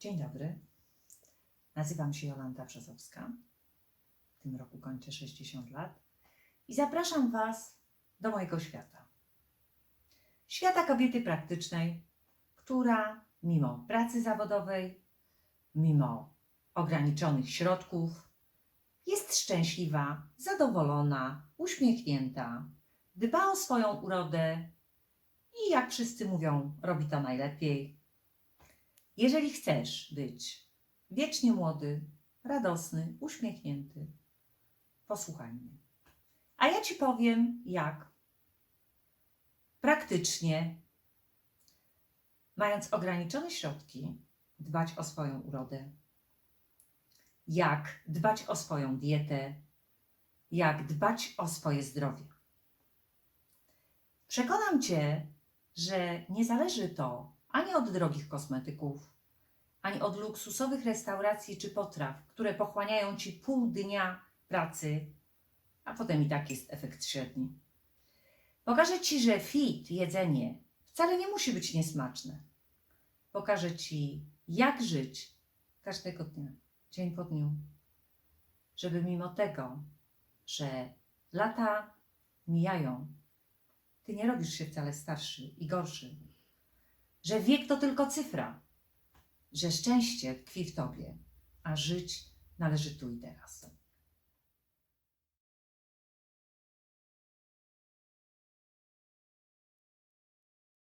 Dzień dobry. Nazywam się Jolanta Brzozowska. W tym roku kończę 60 lat i zapraszam Was do mojego świata. Świata kobiety praktycznej, która mimo pracy zawodowej, mimo ograniczonych środków, jest szczęśliwa, zadowolona, uśmiechnięta, dba o swoją urodę i jak wszyscy mówią, robi to najlepiej. Jeżeli chcesz być wiecznie młody, radosny, uśmiechnięty, posłuchaj mnie. A ja ci powiem, jak praktycznie, mając ograniczone środki, dbać o swoją urodę, jak dbać o swoją dietę, jak dbać o swoje zdrowie. Przekonam cię, że nie zależy to ani od drogich kosmetyków, ani od luksusowych restauracji czy potraw, które pochłaniają ci pół dnia pracy, a potem i tak jest efekt średni. Pokażę ci, że fit jedzenie wcale nie musi być niesmaczne. Pokażę ci, jak żyć każdego dnia, dzień po dniu, żeby mimo tego, że lata mijają, ty nie robisz się wcale starszy i gorszy, że wiek to tylko cyfra, że szczęście tkwi w tobie, a żyć należy tu i teraz.